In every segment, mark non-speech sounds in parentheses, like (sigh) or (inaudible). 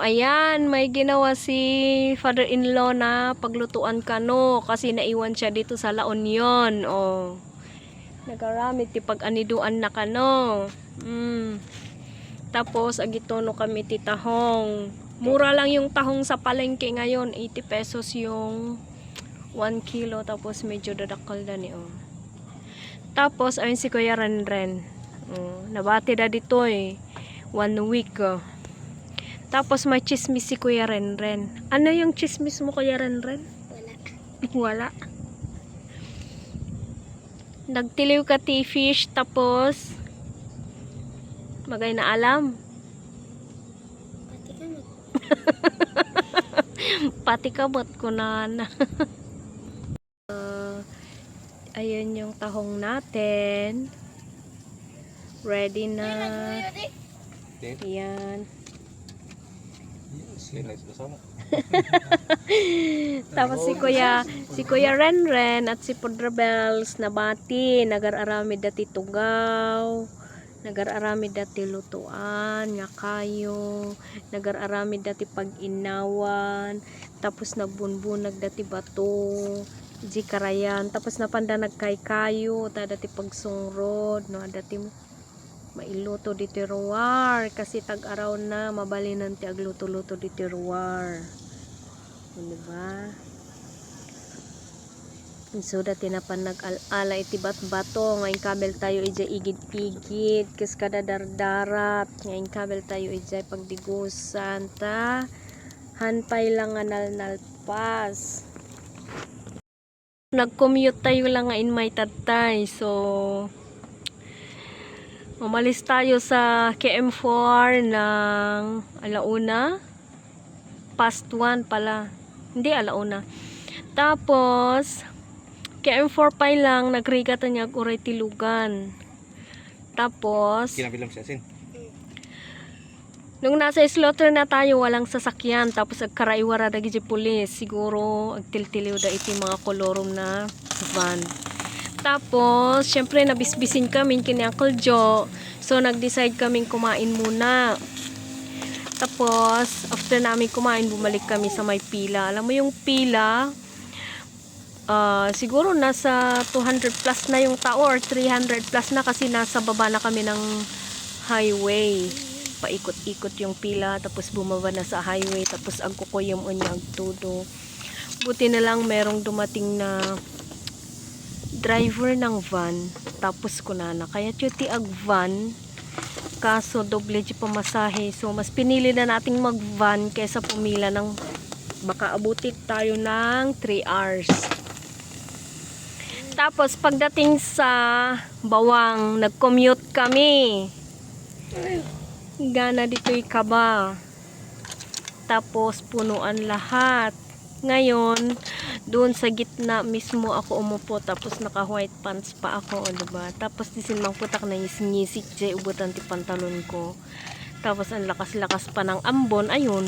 Ayan, may ginawa si father-in-law na paglutuan kano kasi naiwan siya dito sa La Union. Oh. Nagaramit ti pag aniduan na kano. Mm. Tapos agitono kami ti tahong. Mura lang yung tahong sa palengke ngayon, 80 pesos yung 1 kilo tapos medyo dadakal na ni oh. Tapos ayun si Kuya Renren. Oh, nabati na dito eh. One week oh. Tapos may chismis si Kuya Renren. Ano yung chismis mo Kuya Renren? Wala. Wala. Nagtiliw ka ti fish tapos magay na alam. Pati ka mag... (laughs) Pati ko na na. (laughs) Uh, ayun yung tahong natin. Ready na. Yan. Tapos si Kuya, si Kuya Renren at si Podrabels nabati, nagar-aramid dati tugaw, nagar-aramid dati lutuan, nga kayo, nagar-aramid dati pag-inawan, tapos nagbunbunag dati bato, di karayan, tapos napanda nagkay kayo, ta dati pagsungrod, no, dati mailuto di tiruar kasi tag-araw na mabalinan ti agluto-luto di tiruar. O, diba? So, dati na pa nag-ala iti bat-bato. Ngayon kabel tayo ija igid-igid. Kas kada dardarat. Ngayon kabel tayo ija pagdigusan. Ta. Hanpay lang nga nalnalpas. Nag-commute tayo lang nga in may tatay. So, umalis tayo sa KM4 ng alauna. Past 1 pala. Hindi, alauna. Tapos, KM4 pa lang, nagrigatan niya uray tilugan. Tapos, Kinabilang siya sin. nung nasa slaughter na tayo, walang sasakyan. Tapos, agkaraiwara na gigi pulis. Siguro, agtiltiliw da iti mga kolorum na van. Tapos, syempre, nabisbisin kami kini Uncle Joe. So, nag-decide kaming kumain muna. Tapos, after namin kumain, bumalik kami sa may pila. Alam mo yung pila, ah, siguro nasa 200 plus na yung tao or 300 plus na kasi nasa baba na kami ng highway. Paikot-ikot yung pila, tapos bumaba na sa highway, tapos ang kukuyom unya todo. Buti na lang merong dumating na driver ng van, tapos kunana. Kaya chuti ag van, kaso doble di pamasahe. So, mas pinili na nating mag-van kaysa pumila ng baka abutin tayo ng 3 hours. Tapos, pagdating sa Bawang, nag-commute kami. Gana dito'y kaba. Tapos, punuan lahat. Ngayon, doon sa gitna mismo ako umupo tapos naka white pants pa ako, o diba? Tapos disin mang putak na ngisik jay ubutan ti pantalon ko. Tapos ang lakas-lakas pa ng ambon, ayun.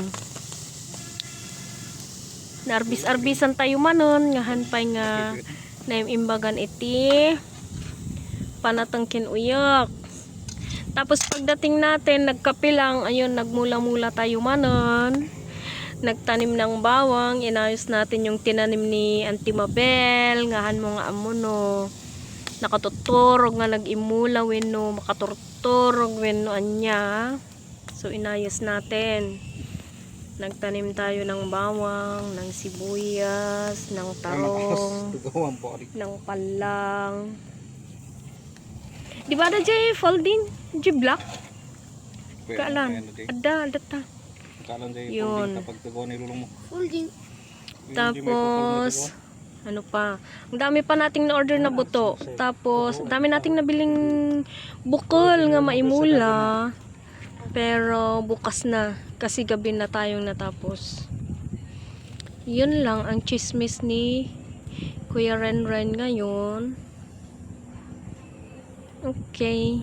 Narbis-arbisan tayo manon, ngahan pa nga (laughs) naimimbagan iti panatangkin uyak. Tapos pagdating natin, nagkape lang, ayun, nagmula-mula tayo manon. Nagtanim ng bawang, inayos natin yung tinanim ni Auntie Mabel, ngahan mo nga amuno. Nakatuturog nga nag-imula wenno, makaturturog wenno anya. So inayos natin. Nagtanim tayo ng bawang, ng sibuyas, ng tarong ng palang. Di ba ada jay folding? Jay black? Kaalan. Ada, ada ta. Kalan day Yun. folding kapag mo. Folding. Hindi may Tapos, ano pa? Ang dami pa nating na-order na buto. Tapos, ang dami nating nabiling bukol nga maimula. Pero, bukas na. Kasi gabi na tayong natapos. Yun lang ang chismis ni Kuya Renren ngayon. Okay.